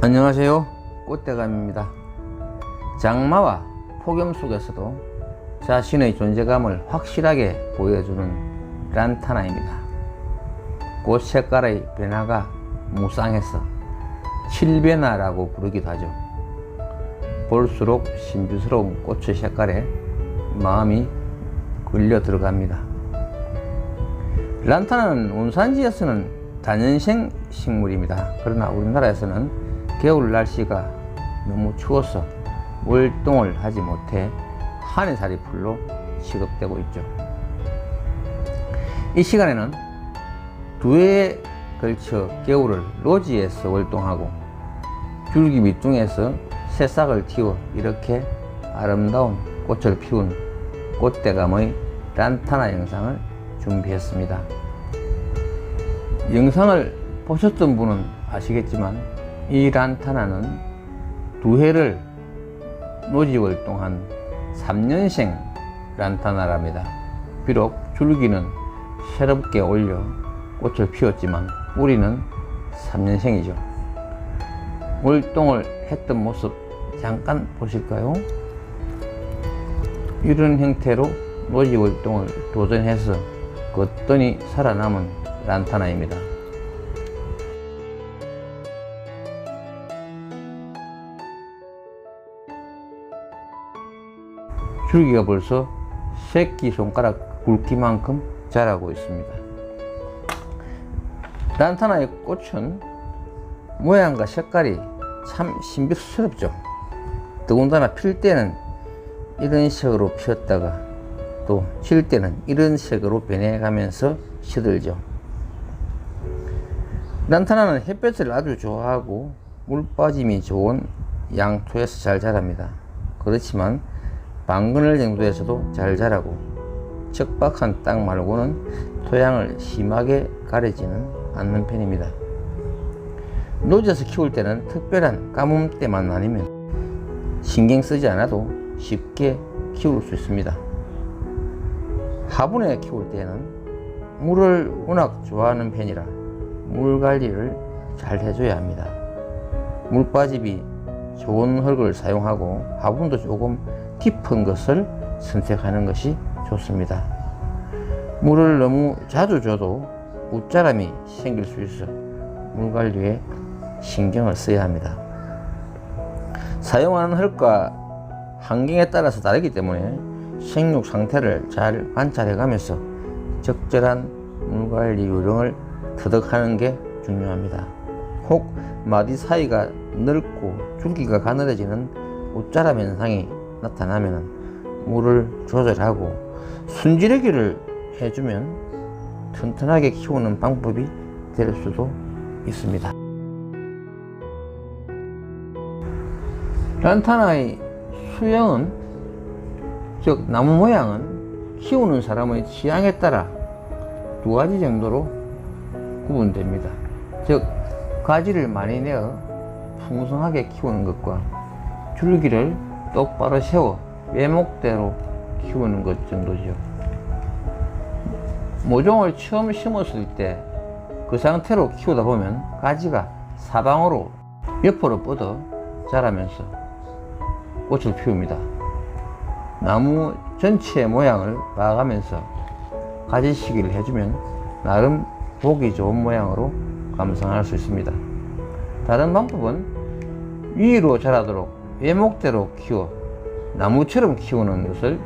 안녕하세요. 꽃대감입니다. 장마와 폭염 속에서도 자신의 존재감을 확실하게 보여주는 란타나입니다. 꽃 색깔의 변화가 무쌍해서 칠변화라고 부르기도 하죠. 볼수록 신비스러운 꽃의 색깔에 마음이 끌려 들어갑니다. 란타나는 온산지에서는 다년생 식물입니다. 그러나 우리나라에서는 겨울 날씨가 너무 추워서 월동을 하지 못해 한해살이 풀로 취급되고 있죠. 이 시간에는 두 해에 걸쳐 겨울을 로지에서 월동하고 줄기 밑둥에서 새싹을 틔워 이렇게 아름다운 꽃을 피운 꽃대감의 란타나 영상을 준비했습니다. 영상을 보셨던 분은 아시겠지만 이 란타나는 두 해를 노지 활동한 3년생 란타나랍니다. 비록 줄기는 새롭게 올려 꽃을 피웠지만 뿌리는 3년생이죠. 월동을 했던 모습 잠깐 보실까요? 이런 형태로 노지 활동을 도전해서 거뜬히 살아남은 란타나입니다. 줄기가 벌써 새끼 손가락 굵기만큼 자라고 있습니다. 란타나의 꽃은 모양과 색깔이 참 신비스럽죠. 더군다나 필 때는 이런 색으로 피었다가 또 질 때는 이런 색으로 변해가면서 시들죠. 란타나는 햇볕을 아주 좋아하고 물 빠짐이 좋은 양토에서 잘 자랍니다. 그렇지만 방그늘 정도에서도 잘 자라고 척박한 땅 말고는 토양을 심하게 가리지는 않는 편입니다. 노지에서 키울 때는 특별한 가뭄 때만 아니면 신경 쓰지 않아도 쉽게 키울 수 있습니다. 화분에 키울 때는 물을 워낙 좋아하는 편이라 물 관리를 잘 해줘야 합니다. 물 빠짐이 좋은 흙을 사용하고 화분도 조금 깊은 것을 선택하는 것이 좋습니다. 물을 너무 자주 줘도 웃자람이 생길 수 있어 물 관리에 신경을 써야 합니다. 사용하는 흙과 환경에 따라서 다르기 때문에 생육 상태를 잘 관찰해 가면서 적절한 물 관리 요령을 터득하는 게 중요합니다. 혹 마디 사이가 넓고 줄기가 가늘어지는 웃자람 현상이 나타나면 물을 조절하고 순지르기를 해주면 튼튼하게 키우는 방법이 될 수도 있습니다. 란타나의 수영은 즉 나무 모양은 키우는 사람의 취향에 따라 두 가지 정도로 구분됩니다. 즉 가지를 많이 내어 풍성하게 키우는 것과 줄기를 똑바로 세워 외목대로 키우는 것 정도죠. 모종을 처음 심었을 때 그 상태로 키우다 보면 가지가 사방으로 옆으로 뻗어 자라면서 꽃을 피웁니다. 나무 전체의 모양을 봐가면서 가지 시기를 해주면 나름 보기 좋은 모양으로 감상할 수 있습니다. 다른 방법은 위로 자라도록 외목대로 키워 나무처럼 키우는 것을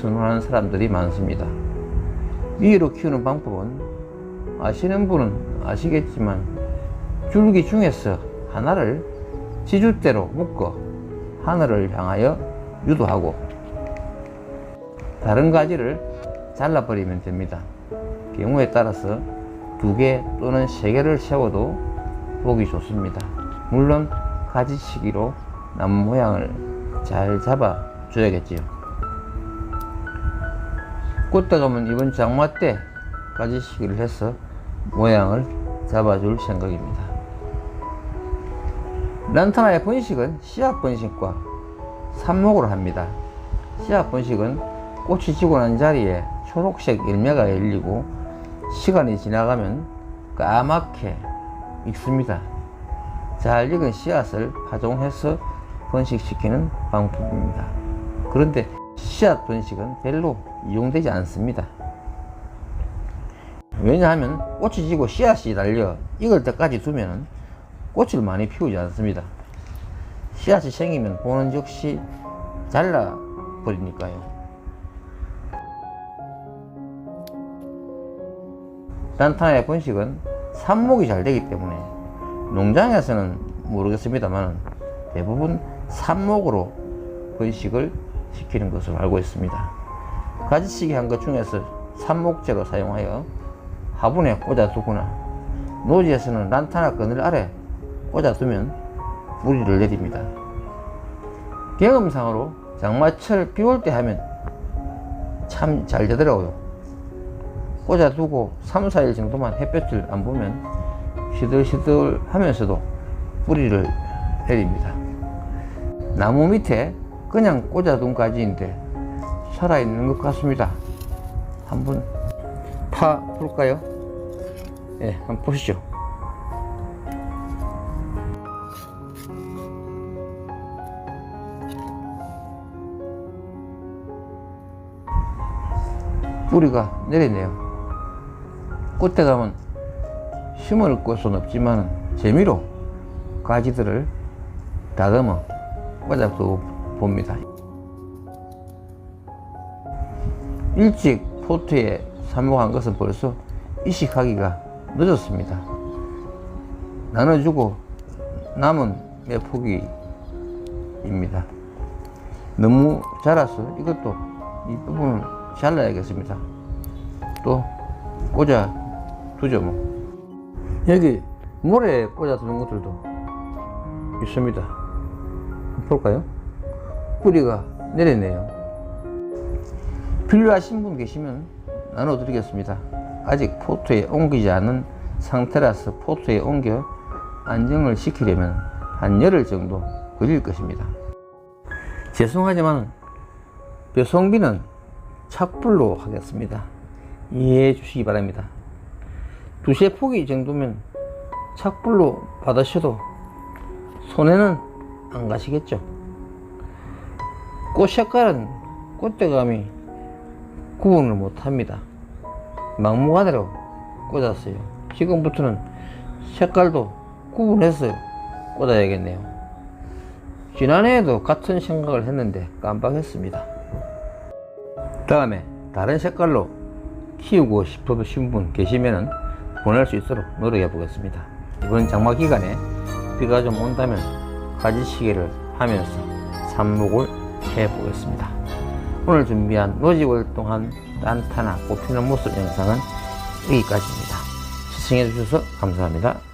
선호하는 사람들이 많습니다. 위로 키우는 방법은 아시는 분은 아시겠지만 줄기 중에서 하나를 지주대로 묶어 하늘을 향하여 유도하고 다른 가지를 잘라버리면 됩니다. 경우에 따라서 두 개 또는 세 개를 세워도 보기 좋습니다. 물론 가지 시기로 나무 모양을 잘 잡아 줘야겠지요. 꽃다감은 이번 장마 때 가지 시기를 해서 모양을 잡아 줄 생각입니다. 란타나의 번식은 씨앗 번식과 삽목으로 합니다. 씨앗 번식은 꽃이 지고 난 자리에 초록색 열매가 열리고 시간이 지나가면 까맣게 익습니다. 잘 익은 씨앗을 파종해서 번식시키는 방법입니다. 그런데 씨앗 번식은 별로 이용되지 않습니다. 왜냐하면 꽃이 지고 씨앗이 달려 익을 때까지 두면 꽃을 많이 피우지 않습니다. 씨앗이 생기면 보는 즉시 잘라 버리니까요. 단타의 번식은 삽목이 잘 되기 때문에 농장에서는 모르겠습니다만 대부분 삽목으로 번식을 시키는 것으로 알고 있습니다. 가지치기 한 것 중에서 삽목재로 사용하여 화분에 꽂아두거나 노지에서는 란타나 그늘 아래 꽂아두면 뿌리를 내립니다. 경험상으로 장마철 비 올 때 하면 참 잘 되더라고요. 꽂아두고 3, 4일 정도만 햇볕을 안 보면 시들시들 하면서도 뿌리를 내립니다. 나무 밑에 그냥 꽂아둔 가지인데 살아있는 것 같습니다. 한번 파 볼까요? 예, 한번 보시죠. 뿌리가 내리네요. 꽃에 가면 심을 곳은 없지만 재미로 가지들을 다듬어 꽂아서 봅니다. 일찍 포트에 삽목한 것은 벌써 이식하기가 늦었습니다. 나눠주고 남은 몇 포기입니다. 너무 자라서 이것도 이 부분을 잘라야겠습니다. 또 꽂아 두죠 뭐. 여기 모래에 꽂아 두는 것들도 있습니다. 볼까요? 뿌리가 내리네요. 필요하신 분 계시면 나눠드리겠습니다. 아직 포트에 옮기지 않은 상태라서 포트에 옮겨 안정을 시키려면 한 열흘 정도 걸릴 것입니다. 죄송하지만 배송비는 착불로 하겠습니다. 이해해 주시기 바랍니다. 두세 포기 정도면 착불로 받으셔도 손해는 안 가시겠죠. 꽃 색깔은 꽃대감이 구분을 못 합니다. 막무가내로 꽂았어요. 지금부터는 색깔도 구분해서 꽂아야겠네요. 지난해에도 같은 생각을 했는데 깜빡했습니다. 다음에 다른 색깔로 키우고 싶으신 분 계시면 보낼 수 있도록 노력해 보겠습니다. 이번 장마 기간에 비가 좀 온다면 가지시기를 하면서 삽목을 해 보겠습니다. 오늘 준비한 노지 활동한 딴타나 꽃피는 모습 영상은 여기까지입니다. 시청해 주셔서 감사합니다.